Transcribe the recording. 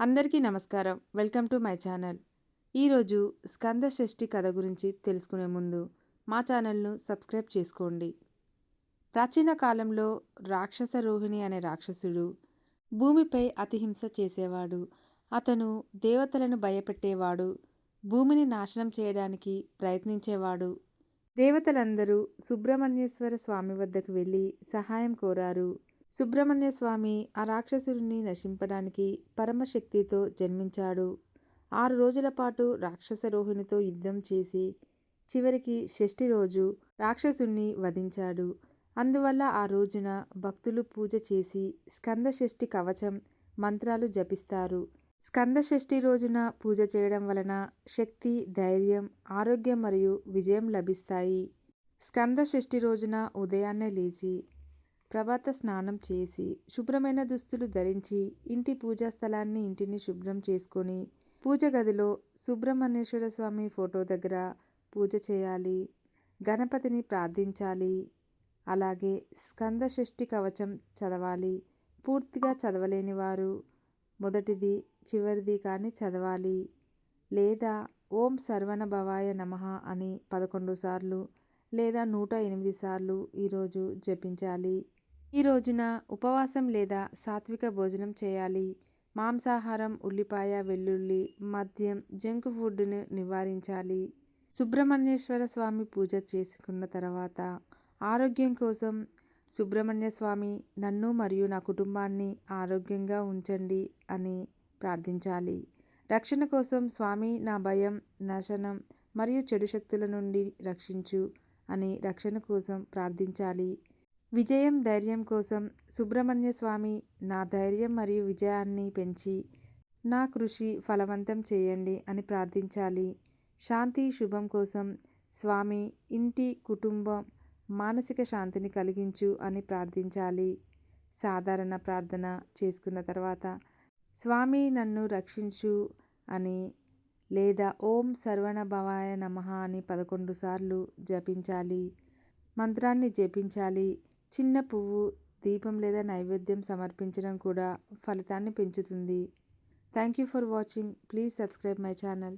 అందరికీ నమస్కారం. Welcome to my channel. ఈరోజు స్కంద షష్ఠి కథ గురించి తెలుసుకునే ముందు మా ఛానల్ను సబ్స్క్రైబ్ చేసుకోండి. ప్రాచీన కాలంలో రాక్షస రోహిణి అనే రాక్షసుడు భూమిపై అతిహింస చేసేవాడు. అతను దేవతలను భయపెట్టేవాడు. భూమిని నాశనం చేయడానికి ప్రయత్నించేవాడు. దేవతలందరూ సుబ్రహ్మణ్యేశ్వర స్వామి వద్దకు వెళ్ళి సహాయం కోరారు. సుబ్రహ్మణ్య స్వామి ఆ రాక్షసుడిని నశింపడానికి పరమశక్తితో జన్మించాడు. ఆరు రోజుల పాటు రాక్షస రోహిణితో యుద్ధం చేసి చివరికి షష్ఠి రోజు రాక్షసుణ్ణి వధించాడు. అందువల్ల ఆ రోజున భక్తులు పూజ చేసి స్కంద షష్ఠి కవచం మంత్రాలు జపిస్తారు. స్కంద షష్ఠి రోజున పూజ చేయడం వలన శక్తి ధైర్యం ఆరోగ్యం మరియు విజయం లభిస్తాయి. స్కంద షష్ఠి రోజున ఉదయాన్నే లేచి ప్రభాత స్నానం చేసి శుభ్రమైన దుస్తులు ధరించి ఇంటి పూజా స్థలాన్ని ఇంటిని శుభ్రం చేసుకొని పూజ గదిలో సుబ్రహ్మణ్యేశ్వర స్వామి ఫోటో దగ్గర పూజ చేయాలి గణపతిని ప్రార్థించాలి అలాగే స్కంద షష్ఠి కవచం చదవాలి. పూర్తిగా చదవలేని వారు మొదటిది చివరిది కానీ చదవాలి. లేదా ఓం సర్వణ భవాయ నమ అని పదకొండు సార్లు లేదా నూట ఎనిమిది సార్లు ఈరోజు జపించాలి. ఈ రోజున ఉపవాసం లేదా సాత్విక భోజనం చేయాలి. మాంసాహారం ఉల్లిపాయ వెల్లుల్లి మద్యం జంక్ ఫుడ్ను నివారించాలి. సుబ్రహ్మణ్యేశ్వర స్వామి పూజ చేసుకున్న తర్వాత ఆరోగ్యం కోసం సుబ్రహ్మణ్య స్వామి నన్ను మరియు నా కుటుంబాన్ని ఆరోగ్యంగా ఉంచండి అని ప్రార్థించాలి. రక్షణ కోసం స్వామి నా భయం నాశనం మరియు చెడు శక్తుల నుండి రక్షించు అని రక్షణ కోసం ప్రార్థించాలి. విజయం ధైర్యం కోసం సుబ్రహ్మణ్య స్వామి నా ధైర్యం మరియు విజయాన్ని పెంచి నా కృషి ఫలవంతం చేయండి అని ప్రార్థించాలి. శాంతి శుభం కోసం స్వామి ఇంటి కుటుంబం మానసిక శాంతిని కలిగించు అని ప్రార్థించాలి. సాధారణ ప్రార్థన చేసుకున్న తర్వాత స్వామి నన్ను రక్షించు అని లేదా ఓం సర్వణ భవాయ నమ అని పదకొండు సార్లు జపించాలి. మంత్రాన్ని జపించాలి. చిన్న పువ్వు దీపం లేదా నైవేద్యం సమర్పించడం కూడా ఫలితాన్ని పెంచుతుంది. Thank you for watching please subscribe my channel